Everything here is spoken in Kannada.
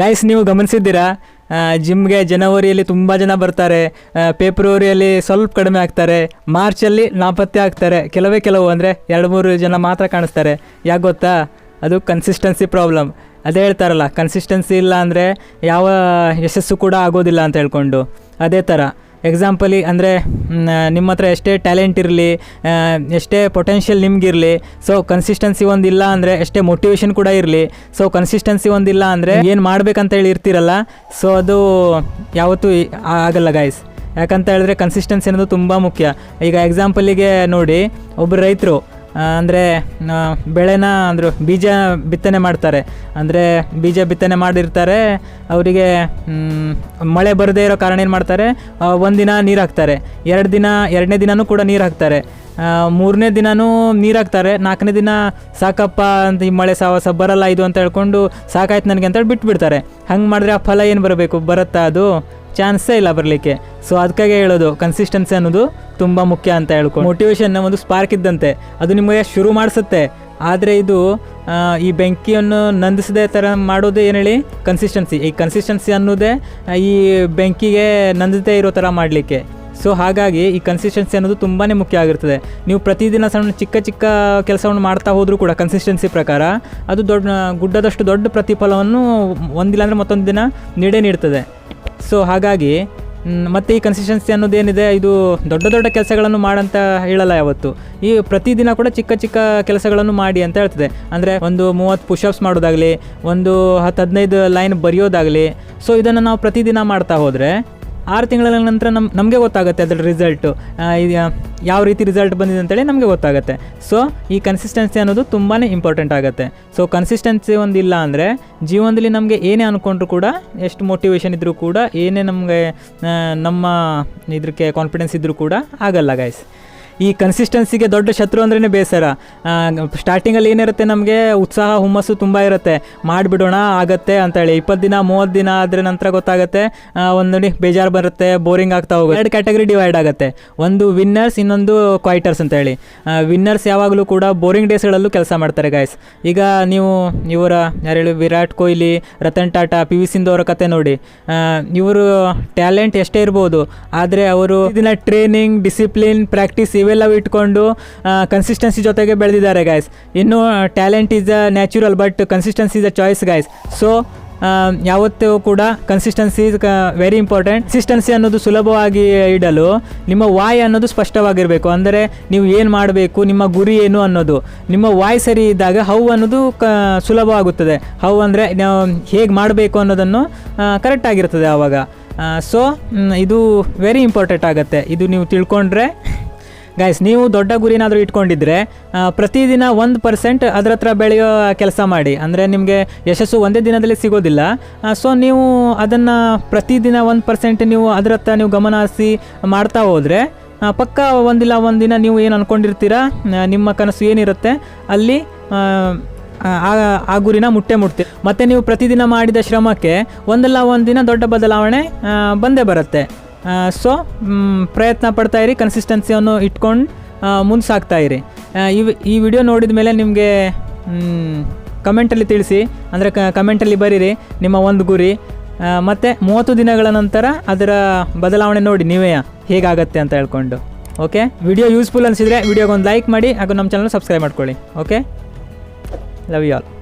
ಗಾಯ್ಸ್ ನೀವು ಗಮನಿಸಿದ್ದೀರಾ? ಜಿಮ್ಗೆ ಜನವರಿಯಲ್ಲಿ ತುಂಬ ಜನ ಬರ್ತಾರೆ. ಫೆಬ್ರವರಿಯಲ್ಲಿ ಸ್ವಲ್ಪ ಕಡಿಮೆ ಆಗ್ತಾರೆ. ಮಾರ್ಚಲ್ಲಿ ನಾಪತ್ತೆ ಆಗ್ತಾರೆ. ಕೆಲವೇ ಕೆಲವು ಅಂದರೆ ಎರಡು ಮೂರು ಜನ ಮಾತ್ರ ಕಾಣಿಸ್ತಾರೆ. ಯಾಕೆ ಗೊತ್ತಾ? ಅದು ಕನ್ಸಿಸ್ಟೆನ್ಸಿ ಪ್ರಾಬ್ಲಮ್ ಅದೇ ಹೇಳ್ತಾರಲ್ಲ ಕನ್ಸಿಸ್ಟೆನ್ಸಿ ಇಲ್ಲ ಅಂದರೆ ಯಾವ ಯಶಸ್ಸು ಕೂಡ ಆಗೋದಿಲ್ಲ ಅಂತ ಹೇಳ್ಕೊಂಡು. ಅದೇ ಥರ ಎಕ್ಸಾಂಪಲಿ ಅಂದರೆ ನಿಮ್ಮ ಹತ್ರ ಎಷ್ಟೇ ಟ್ಯಾಲೆಂಟ್ ಇರಲಿ ಎಷ್ಟೇ ಪೊಟೆನ್ಷಿಯಲ್ ನಿಮಗಿರಲಿ ಸೊ ಕನ್ಸಿಸ್ಟೆನ್ಸಿ ಒಂದಿಲ್ಲ ಅಂದರೆ, ಎಷ್ಟೇ ಮೋಟಿವೇಶನ್ ಕೂಡ ಇರಲಿ ಸೊ ಕನ್ಸಿಸ್ಟೆನ್ಸಿ ಒಂದಿಲ್ಲ ಅಂದರೆ ಏನು ಮಾಡಬೇಕಂತ ಹೇಳಿ ಇರ್ತೀರಲ್ಲ ಸೊ ಅದು ಯಾವತ್ತೂ ಆಗಲ್ಲ ಗಾಯ್ಸ್ ಯಾಕಂತ ಹೇಳಿದ್ರೆ ಕನ್ಸಿಸ್ಟೆನ್ಸಿ ಅನ್ನೋದು ತುಂಬ ಮುಖ್ಯ. ಈಗ ಎಕ್ಸಾಂಪಲಿಗೆ ನೋಡಿ ಒಬ್ಬರು ರೈತರು ಅಂದರೆ ಬೆಳೆನ ಅಂದರು, ಬೀಜ ಬಿತ್ತನೆ ಮಾಡ್ತಾರೆ. ಅಂದರೆ, ಬೀಜ ಬಿತ್ತನೆ ಮಾಡಿರ್ತಾರೆ ಅವರಿಗೆ ಮಳೆ ಬರದೇ ಇರೋ ಕಾರಣ ಏನು ಮಾಡ್ತಾರೆ ಒಂದಿನ ನೀರು ಹಾಕ್ತಾರೆ. ಎರಡು ದಿನ, ಎರಡನೇ ದಿನವೂ ಕೂಡ ನೀರು ಹಾಕ್ತಾರೆ. ಮೂರನೇ ದಿನವೂ ನೀರು ಹಾಕ್ತಾರೆ. ನಾಲ್ಕನೇ ದಿನ, ಸಾಕಪ್ಪ, ಅಂತ ಈ ಮಳೆ ಸಾವಸ ಬರಲ್ಲ ಇದು ಅಂತ ಹೇಳ್ಕೊಂಡು ಸಾಕಾಯ್ತು ನನಗೆ ಅಂತೇಳಿ ಬಿಟ್ಬಿಡ್ತಾರೆ ಹಂಗೆ ಮಾಡಿದ್ರೆ ಆ ಫಲ ಏನು ಬರಬೇಕು? ಬರುತ್ತಾ ಅದು? ಚಾನ್ಸೇ ಇಲ್ಲ ಬರಲಿಕ್ಕೆ. ಸೊ ಅದಕ್ಕಾಗೆ ಹೇಳೋದು ಕನ್ಸಿಸ್ಟೆನ್ಸಿ ಅನ್ನೋದು ತುಂಬ ಮುಖ್ಯ ಅಂತ ಹೇಳ್ಕೊಂಡು ಮೋಟಿವೇಶನ್ ಒಂದು ಸ್ಪಾರ್ಕ್ ಇದ್ದಂತೆ, ಅದು ನಿಮಗೆ ಶುರು ಮಾಡಿಸುತ್ತೆ. ಆದರೆ ಇದು ಈ ಬೆಂಕಿಯನ್ನು ನಂದಿಸದೆ ಥರ ಮಾಡೋದು ಏನು ಹೇಳಿ? ಕನ್ಸಿಸ್ಟೆನ್ಸಿ ಈ ಕನ್ಸಿಸ್ಟೆನ್ಸಿ ಅನ್ನೋದೇ, ಈ ಬೆಂಕಿಗೆ ನಂದದೇ ಇರೋ ಥರ ಮಾಡಲಿಕ್ಕೆ. ಸೊ ಹಾಗಾಗಿ ಈ ಕನ್ಸಿಸ್ಟೆನ್ಸಿ ಅನ್ನೋದು ತುಂಬಾ ಮುಖ್ಯ ಆಗಿರ್ತದೆ. ನೀವು ಪ್ರತಿದಿನ ಸಣ್ಣ ಚಿಕ್ಕ ಚಿಕ್ಕ ಕೆಲಸವನ್ನು ಮಾಡ್ತಾ ಹೋದರೂ ಕೂಡ ಕನ್ಸಿಸ್ಟೆನ್ಸಿ ಪ್ರಕಾರ, ಅದು ದೊಡ್ಡ, ಗುಡ್ಡದಷ್ಟು ದೊಡ್ಡ ಪ್ರತಿಫಲವನ್ನು ಒಂದಿಲ್ಲ ಅಂದರೆ ಮತ್ತೊಂದು ದಿನ ನೀಡೇ ನೀಡ್ತದೆ. ಸೊ ಹಾಗಾಗಿ ಮತ್ತು ಈ ಕನ್ಸಿಸ್ಟೆನ್ಸಿ ಅನ್ನೋದೇನಿದೆ, ಇದು ದೊಡ್ಡ ದೊಡ್ಡ ಕೆಲಸಗಳನ್ನು ಮಾಡಂತ ಹೇಳಲ್ಲ ಯಾವತ್ತು. ಈ ಪ್ರತಿದಿನ ಕೂಡ ಚಿಕ್ಕ ಚಿಕ್ಕ ಕೆಲಸಗಳನ್ನು ಮಾಡಿ ಅಂತ ಹೇಳ್ತದೆ. ಅಂದರೆ ಒಂದು ಮೂವತ್ತು ಪುಷಪ್ಸ್ ಮಾಡೋದಾಗಲಿ, ಒಂದು ಹತ್ತು ಹದಿನೈದು ಲೈನ್ ಬರೆಯೋದಾಗಲಿ. ಸೊ ಇದನ್ನು ನಾವು ಪ್ರತಿದಿನ ಮಾಡ್ತಾ ಹೋದರೆ ಆರು ತಿಂಗಳ ನಂತರ ನಮ್ಮ ನಮಗೆ ಗೊತ್ತಾಗುತ್ತೆ ಅದರ ರಿಸಲ್ಟು ಯಾವ ರೀತಿ ರಿಸಲ್ಟ್ ಬಂದಿದೆ ಅಂತೇಳಿ ನಮಗೆ ಗೊತ್ತಾಗುತ್ತೆ. ಸೊ ಈ ಕನ್ಸಿಸ್ಟೆನ್ಸಿ ಅನ್ನೋದು ತುಂಬಾ ಇಂಪಾರ್ಟೆಂಟ್ ಆಗುತ್ತೆ. ಸೊ ಕನ್ಸಿಸ್ಟೆನ್ಸಿ ಒಂದು ಇಲ್ಲ ಅಂದರೆ ಜೀವನದಲ್ಲಿ ನಮಗೆ ಏನೇ ಅಂದ್ಕೊಂಡ್ರು ಕೂಡ, ಎಷ್ಟು ಮೋಟಿವೇಶನ್ ಇದ್ದರೂ ಕೂಡ, ಏನೇ ನಮಗೆ ನಮ್ಮ ಇದಕ್ಕೆ ಕಾನ್ಫಿಡೆನ್ಸ್ ಇದ್ದರೂ ಕೂಡ ಆಗಲ್ಲ ಗೈಸ್ ಈ ಕನ್ಸಿಸ್ಟೆನ್ಸಿಗೆ ದೊಡ್ಡ ಶತ್ರು ಅಂದ್ರೇ ಬೇಸರ. ಸ್ಟಾರ್ಟಿಂಗಲ್ಲಿ ಏನಿರುತ್ತೆ ನಮಗೆ? ಉತ್ಸಾಹ, ಹುಮ್ಮಸ್ಸು ತುಂಬ ಇರುತ್ತೆ. ಮಾಡಿಬಿಡೋಣ, ಆಗತ್ತೆ ಅಂತೇಳಿ. ಇಪ್ಪತ್ತು ದಿನ, ಮೂವತ್ತು ದಿನ ಆದ್ರೆ ನಂತರ ಗೊತ್ತಾಗುತ್ತೆ ಒಂದು ಬೇಜಾರು ಬರುತ್ತೆ, ಬೋರಿಂಗ್ ಆಗ್ತಾ ಹೋಗುತ್ತೆ. ಎರಡು ಕ್ಯಾಟಗರಿ ಡಿವೈಡ್ ಆಗುತ್ತೆ. ಒಂದು ವಿನ್ನರ್ಸ್ ಇನ್ನೊಂದು ಕ್ವಾರ್ಟರ್ಸ್ ಅಂತೇಳಿ. ವಿನ್ನರ್ಸ್ ಯಾವಾಗಲೂ ಕೂಡ ಬೋರಿಂಗ್ ಡೇಸ್ಗಳಲ್ಲೂ ಕೆಲಸ ಮಾಡ್ತಾರೆ ಗಾಯ್ಸ್ ಈಗ ನೀವು, ಇವರ, ಯಾರು ಹೇಳಿ, ವಿರಾಟ್ ಕೊಹ್ಲಿ, ರತನ್ ಟಾಟಾ ಪಿ ವಿ ಸಿಂಧು ಅವರ ಕತೆ ನೋಡಿ. ಇವರು ಟ್ಯಾಲೆಂಟ್ ಎಷ್ಟೇ ಇರ್ಬೋದು, ಆದರೆ ಅವರು ದಿನ ಟ್ರೈನಿಂಗ್ ಡಿಸಿಪ್ಲಿನ್ ಪ್ರಾಕ್ಟೀಸ್ ಇವೆಲ್ಲವೂ ಇಟ್ಕೊಂಡು ಕನ್ಸಿಸ್ಟೆನ್ಸಿ ಜೊತೆಗೆ ಬೆಳೆದಿದ್ದಾರೆ ಗಾಯ್ಸ್ ಇನ್ನು talent is a natural but consistency is a choice guys so ಯಾವತ್ತೂ ಕೂಡ consistency is very important consistency ಅನ್ನೋದು ಸುಲಭವಾಗಿ ಇಡಲು ನಿಮ್ಮ ವಾಯ್ ಅನ್ನೋದು ಸ್ಪಷ್ಟವಾಗಿರಬೇಕು. ಅಂದರೆ, ನೀವು ಏನು ಮಾಡಬೇಕು, ನಿಮ್ಮ ಗುರಿ ಏನು ಅನ್ನೋದು. ನಿಮ್ಮ ವಾಯ್ ಸರಿ ಇದ್ದಾಗ ಹೌ ಅನ್ನೋದು ಕ ಸುಲಭವಾಗುತ್ತದೆ. ಹೌ ಅಂದರೆ, ನಾವು ಹೇಗೆ ಮಾಡಬೇಕು ಅನ್ನೋದನ್ನು ಕರೆಕ್ಟಾಗಿರ್ತದೆ ಆವಾಗ. ಸೊ ಇದು ವೆರಿ ಇಂಪಾರ್ಟೆಂಟ್ ಆಗುತ್ತೆ. ಇದು ನೀವು ತಿಳ್ಕೊಂಡ್ರೆ ಗೈಸ್ ನೀವು ದೊಡ್ಡ ಗುರಿನಾದರೂ ಇಟ್ಕೊಂಡಿದ್ರೆ ಪ್ರತಿದಿನ ಒಂದು ಪರ್ಸೆಂಟ್ ಅದ್ರ ಹತ್ರ ಬೆಳೆಯೋ ಕೆಲಸ ಮಾಡಿ. ಅಂದರೆ ನಿಮಗೆ ಯಶಸ್ಸು ಒಂದೇ ದಿನದಲ್ಲಿ ಸಿಗೋದಿಲ್ಲ. ಸೊ ನೀವು ಅದನ್ನು ಪ್ರತಿದಿನ ಒಂದು ಪರ್ಸೆಂಟ್ ನೀವು ಅದರ ಹತ್ರ ನೀವು ಗಮನ ಹರಿಸಿ ಮಾಡ್ತಾ ಹೋದರೆ ಪಕ್ಕ ಒಂದಿಲ್ಲ ಒಂದಿನ ನೀವು ಏನು ಅಂದ್ಕೊಂಡಿರ್ತೀರಾ ನಿಮ್ಮ ಕನಸು ಏನಿರುತ್ತೆ? ಅಲ್ಲಿ ಆ, ಆ ಗುರಿನ ಮುಟ್ಟೆ ಮುಟ್ತೀರಿ. ಮತ್ತು ನೀವು ಪ್ರತಿದಿನ ಮಾಡಿದ ಶ್ರಮಕ್ಕೆ ಒಂದಲ್ಲ ಒಂದಿನ ದೊಡ್ಡ ಬದಲಾವಣೆ ಬಂದೇ ಬರುತ್ತೆ. ಸೊ ಪ್ರಯತ್ನ ಪಡ್ತಾ ಇರಿ ಕನ್ಸಿಸ್ಟೆನ್ಸಿಯನ್ನು ಇಟ್ಕೊಂಡು ಮುಂದೆ ಸಾಕ್ತಾಯಿರಿ ಇರಿ. ಈ ವಿಡಿಯೋ ನೋಡಿದ ಮೇಲೆ ನಿಮಗೆ ಕಮೆಂಟಲ್ಲಿ ತಿಳಿಸಿ, ಅಂದರೆ ಕಮೆಂಟಲ್ಲಿ ಬರೀರಿ, ನಿಮ್ಮ ಒಂದು ಗುರಿ. ಮತ್ತು ಮೂವತ್ತು ದಿನಗಳ ನಂತರ ಅದರ ಬದಲಾವಣೆ ನೋಡಿ, ನೀವೇ ಹೇಗಾಗತ್ತೆ ಅಂತ ಹೇಳ್ಕೊಂಡು. ಓಕೆ ವಿಡಿಯೋ ಯೂಸ್ಫುಲ್ ಅನಿಸಿದರೆ ವಿಡಿಯೋಗೆ ಒಂದು ಲೈಕ್ ಮಾಡಿ, ಹಾಗೂ ನಮ್ಮ ಚಾನಲ್ ಸಬ್ಸ್ಕ್ರೈಬ್ ಮಾಡ್ಕೊಳ್ಳಿ. Okay love you all